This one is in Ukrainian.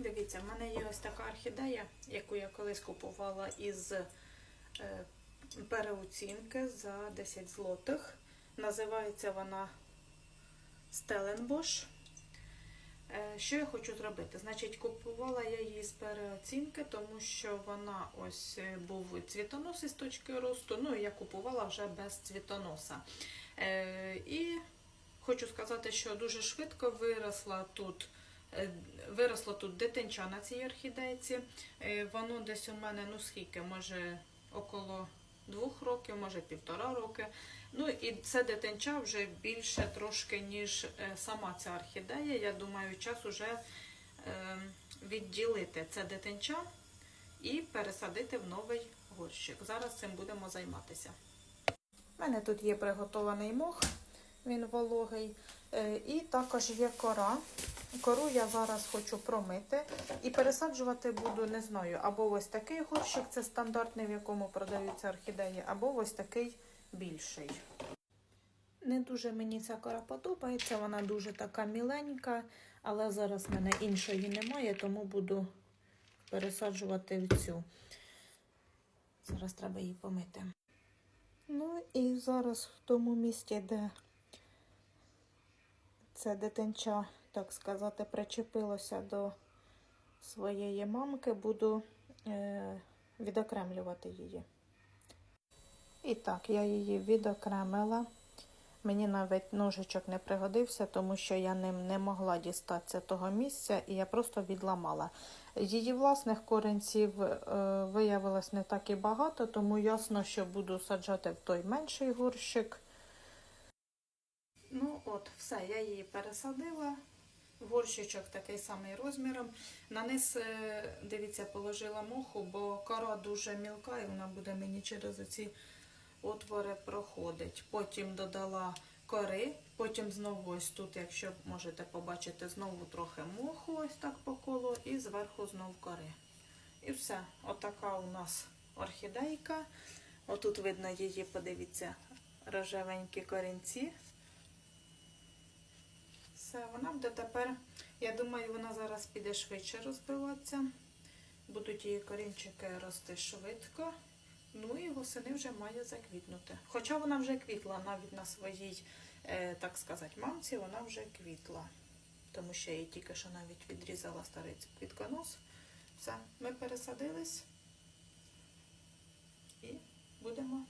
Дивіться, в мене є ось така орхідея, яку я колись купувала із е, переоцінки за 10 злотих. Називається вона Стеленбош. Що я хочу зробити? Значить, купувала я її з переоцінки, тому що вона ось е, був цвітонос із точки росту. Ну, я купувала вже без цвітоноса. Е, І хочу сказати, що дуже швидко виросла тут. Е, Виросло тут дитинча на цій орхідейці. Е, Воно десь у мене, ну скільки, може, около двох років, може півтора роки. Ну і це дитинча вже більше трошки, ніж е, сама ця орхідея. Я думаю, час уже відділити це дитинча і пересадити в новий горщик. Зараз цим будемо займатися. У мене тут є приготований мох, він вологий, і також є кора. Кору я зараз хочу промити і пересаджувати буду, не знаю, або ось такий горщик, це стандартний, в якому продаються орхідеї, або ось такий більший. Не дуже мені ця кора подобається, вона дуже така міленька, але зараз в мене іншої немає, тому буду пересаджувати в цю. Зараз треба її помити. Ну і зараз в тому місці, де це дитинча, так сказати, причепилося до своєї мамки, буду е, відокремлювати її. І так, я її відокремила. Мені навіть ножичок не пригодився, тому що я ним не могла дістатися того місця, і я просто відламала. Її власних коренців е, виявилось не так і багато, тому ясно, що буду саджати в той менший горщик. Ну от, все, я її пересадила. Горщичок такий самий розміром. На низ, е, дивіться, положила моху, бо кора дуже мілка і вона буде мені через оці отвори проходить. Потім додала кори, потім знову ось тут, якщо можете побачити, знову трохи моху, ось так по колу, і зверху знову кори. І все. Отака у нас орхідейка. Отут видно її, подивіться, рожевенькі корінці. Все, вона буде тепер, я думаю, вона зараз піде швидше розбиватися. Будуть її корінчики рости швидко. Ну і восени вже має заквітнути. Хоча вона вже квітла навіть на своїй, е, так сказати, мамці, вона вже квітла. Тому що я її тільки що навіть відрізала старий квітконос. Все, ми пересадились і будемо.